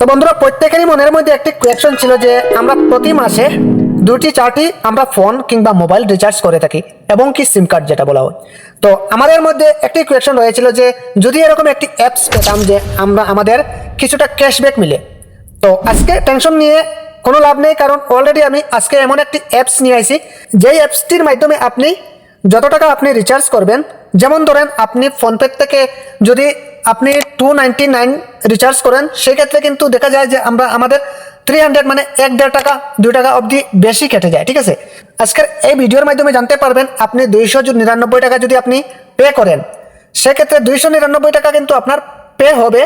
তো বন্ধুরা, প্রত্যেকেরই মনের মধ্যে একটি কোয়েকশন ছিল যে, আমরা প্রতি মাসে দুটি, চারটি আমরা ফোন কিংবা মোবাইল রিচার্জ করে থাকি এবং কি সিম কার্ড যেটা বলা হয়। তো আমাদের মধ্যে একটি কোয়েকশন রয়েছিল যে, যদি এরকম একটি অ্যাপস পেতাম যে, আমরা আমাদের কিছুটা ক্যাশব্যাক মিলে, তো আজকে টেনশন নিয়ে কোনো লাভ নেই কারণ অলরেডি আমি আজকে এমন একটি অ্যাপস নিয়ে আইছি, যেই অ্যাপসটির মাধ্যমে আপনি যত টাকা আপনি রিচার্জ করবেন, যেমন ধরেন আপনি ফোনপে থেকে যদি আপনি টু নাইনটি নাইন রিচার্জ করেন, সেক্ষেত্রে কিন্তু দেখা যায় যে আমরা আমাদের থ্রি হান্ড্রেড মানে এক দেড় টাকা, দুই টাকা অবধি বেশি কেটে যায়, ঠিক আছে? আজকের এই ভিডিওর মাধ্যমে জানতে পারবেন আপনি দুইশো নিরানব্বই টাকা যদি আপনি পে করেন, সেক্ষেত্রে দুইশো নিরানব্বই টাকা কিন্তু আপনার পে হবে,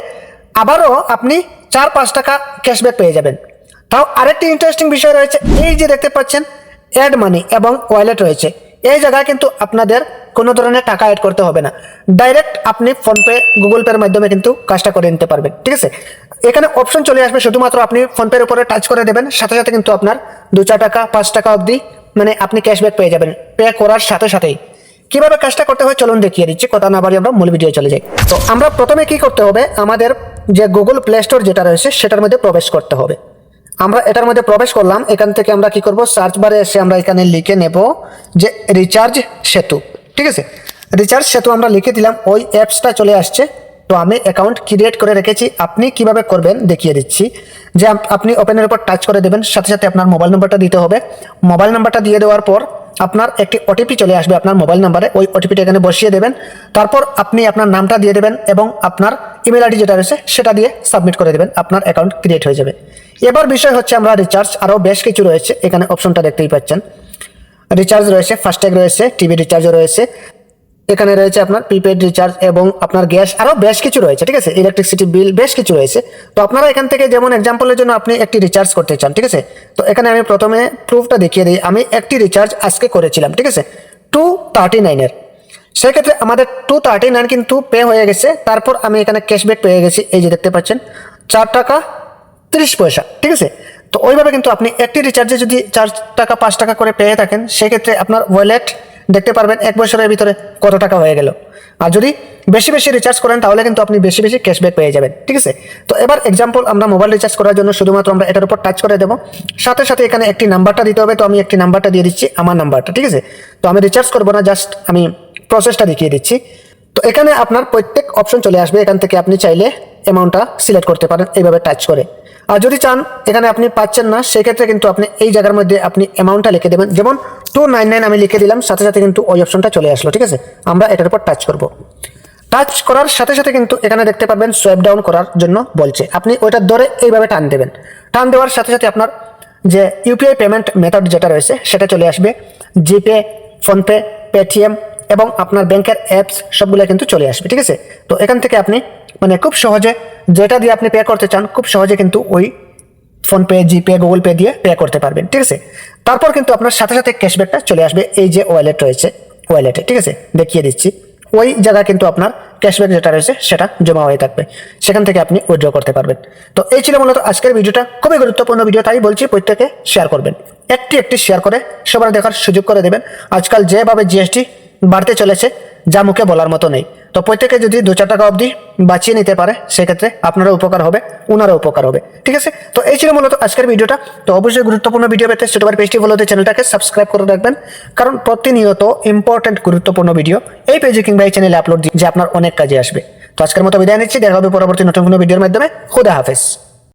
আবারও আপনি চার পাঁচ টাকা ক্যাশব্যাক পেয়ে যাবেন। তাও আরেকটি ইন্টারেস্টিং বিষয় রয়েছে, এই যে দেখতে পাচ্ছেন অ্যাড মানি এবং ওয়ালেট রয়েছে। এই জায়গায় কিন্তু আপনাদের কোনো ধরনের টাকা অ্যাড করতে হবে না। ডাইরেক্ট আপনি ফোনপে গুগল পের মাধ্যমে কিন্তু কাজটা করে নিতে পারবেন, ঠিক আছে? এখানে অপশন চলে আসবে, শুধুমাত্র আপনি ফোনপের উপরে টাচ করে দেবেন, সাথে সাথে কিন্তু আপনার দু চার টাকা, পাঁচ টাকা অবধি মানে আপনি ক্যাশব্যাক পেয়ে যাবেন। পে করার সাথে সাথেই। কীভাবে কাজটা করতে হয় চলুন দেখিয়ে দিচ্ছি, কথা না বাড়ি আমরা মূল ভিডিও চলে যাই। তো আমরা প্রথমে কি করতে হবে? আমাদের যে গুগল প্লে স্টোর যেটা রয়েছে, সেটার মধ্যে প্রবেশ করতে হবে। আমরা এটার মধ্যে প্রবেশ করলাম, এখান থেকে আমরা কি করব? সার্চ বারে এসে আমরা এখানে লিখে নেব যে রিচার্জ সেতু। ঠিক আছে? রিচার্জ সেতু আমরা লিখে দিলাম, ওই অ্যাপসটা চলে আসছে। তো আমি অ্যাকাউন্ট ক্রিয়েট করে রেখেছি, আপনি কীভাবে করবেন দেখিয়ে দিচ্ছি। যে আপনি ওপেনের উপর টাচ করে দেবেন, সাথে সাথে আপনার মোবাইল নাম্বারটা দিতে হবে। মোবাইল নাম্বারটা দিয়ে দেওয়ার পর আপনার একটি ওটিপি চলে আসবে আপনার মোবাইল নাম্বারে ওই ওটিপিটা এখানে বসিয়ে দেবেন। তারপর আপনি আপনার নামটা দিয়ে দেবেন এবং আপনার ইমেল আইডি যেটা রয়েছে সেটা দিয়ে সাবমিট করে দেবেন। আপনার অ্যাকাউন্ট ক্রিয়েট হয়ে যাবে। এবার বিষয় হচ্ছে আমরা রিচার্জ আরও বেশ কিছু রয়েছে। এখানে অপশনটা দেখতেই পাচ্ছেন। রিচার্জ রয়েছে ফাস্ট্যাগ রয়েছে টিভি রিচার্জও রয়েছে। এখানে রয়েছে আপনার প্রিপেড রিচার্জ এবং আপনার গ্যাস আরও বেশ কিছু রয়েছে, ঠিক আছে? ইলেকট্রিসিটি বিল বেশ কিছু রয়েছে। তো আপনারা এখান থেকে যেমন এক্সাম্পলের জন্য আপনি একটি রিচার্জ করতে চান, ঠিক আছে? তো এখানে আমি প্রথমে প্রুফটা দেখিয়ে দিই। আমি একটি রিচার্জ আজকে করেছিলাম, ঠিক আছে? টু থার্টি নাইনের সেক্ষেত্রে আমাদের টু থার্টি নাইন কিন্তু পে হয়ে গেছে। তারপর আমি এখানে ক্যাশব্যাক পেয়ে গেছি। এই যে দেখতে পাচ্ছেন, চার টাকা তিরিশ পয়সা, ঠিক আছে? তো ওইভাবে কিন্তু আপনি একটি রিচার্জে যদি চার টাকা, পাঁচ টাকা করে পেয়ে থাকেন, সেক্ষেত্রে আপনার ওয়ালেট দেখতে পারবেন এক বছরের ভিতরে কত টাকা হয়ে গেল। আর যদি বেশি বেশি রিচার্জ করেন, তাহলে কিন্তু আপনি বেশি বেশি ক্যাশব্যাক পেয়ে যাবেন, ঠিক আছে? তো এবার এক্সাম্পল আমরা মোবাইল রিচার্জ করার জন্য শুধুমাত্র আমরা এটার উপর টাচ করে দেবো। সাথে সাথে এখানে একটি নাম্বারটা দিতে হবে, তো আমি একটি নাম্বারটা দিয়ে দিচ্ছি, আমার নাম্বারটা, ঠিক আছে? তো আমি রিচার্জ করব না জাস্ট আমি প্রসেসটা দেখিয়ে দিচ্ছি। তো এখানে আপনার প্রত্যেক অপশন চলে আসবে, এখান থেকে আপনি চাইলে অ্যামাউন্টটা সিলেক্ট করতে পারেন, এইভাবে টাচ করে। আর যদি চান, এখানে আপনি পাচ্ছেন না, সেক্ষেত্রে কিন্তু আপনি এই জায়গার মধ্যে আপনি অ্যামাউন্টটা লিখে দেবেন। যেমন টু নাইন নাইন আমি লিখে দিলাম, সাথে সাথে কিন্তু ওই অপশনটা চলে আসলো, ঠিক আছে? আমরা এটার উপর টাচ করব। টাচ করার সাথে সাথে কিন্তু এখানে দেখতে পারবেন সোয়াইপ ডাউন করার জন্য বলছে। আপনি ওইটার ধরে এইভাবে টান দেবেন। টান দেওয়ার সাথে সাথে আপনার যে ইউপিআই পেমেন্ট মেথড যেটা রয়েছে, সেটা চলে আসবে। জিপে ফোনপে পেটিএম এবং আপনার ব্যাংকের অ্যাপস সবগুলো কিন্তু চলে আসবে, ঠিক আছে? তো এখান থেকে আপনি মানে খুব সহজে যেটা দিয়ে আপনি পে করতে চান, খুব সহজে কিন্তু ওই ফোনপে জিপে গুগল পে দিয়ে পে করতে পারবেন, ঠিক আছে? তারপর কিন্তু আপনার সাথে সাথে ক্যাশব্যাকটা চলে আসবে, এই যে ওয়ালেট রয়েছে ওয়ালেটে ঠিক আছে? দেখিয়ে দিচ্ছি। ওই জায়গায় কিন্তু আপনার ক্যাশব্যাক যেটা রয়েছে, সেটা জমা হয়ে থাকবে, সেখান থেকে আপনি উইথড্র করতে পারবেন। তো এই ছিল মূলত আজকের ভিডিওটা, খুবই গুরুত্বপূর্ণ ভিডিও তাই বলছি প্রত্যেকে শেয়ার করবেন। একটি একটি শেয়ার করে সবার দেখার সুযোগ করে দেবেন। আজকাল যেভাবে জিএসটি বাড়তে চলেছে, যা মুখে বলার মতো নেই। তো প্রত্যেকে যদি দু চার টাকা অবধি বাঁচিয়ে নিতে পারে, সেক্ষেত্রে আপনারও উপকার হবে ওনারও উপকার হবে। ঠিক আছে? তো এই ছিল মূলত আজকের ভিডিওটা। তো অবশ্যই গুরুত্বপূর্ণ ভিডিও পেতে সুটোবার পেজটি ফলোতে চ্যানেলটাকে সাবস্ক্রাইব করে রাখবেন। কারণ প্রতিনিয়ত ইম্পর্টেন্ট গুরুত্বপূর্ণ ভিডিও এই পেজে কিংবা এই চ্যানেলে আপলোড যে আপনার অনেক কাজে আসবে। তো আজকের মতো বিদায় নিচ্ছি। দেখা হবে পরবর্তী নতুন কোনো ভিডিওর মাধ্যমে। খুদা হাফেজ।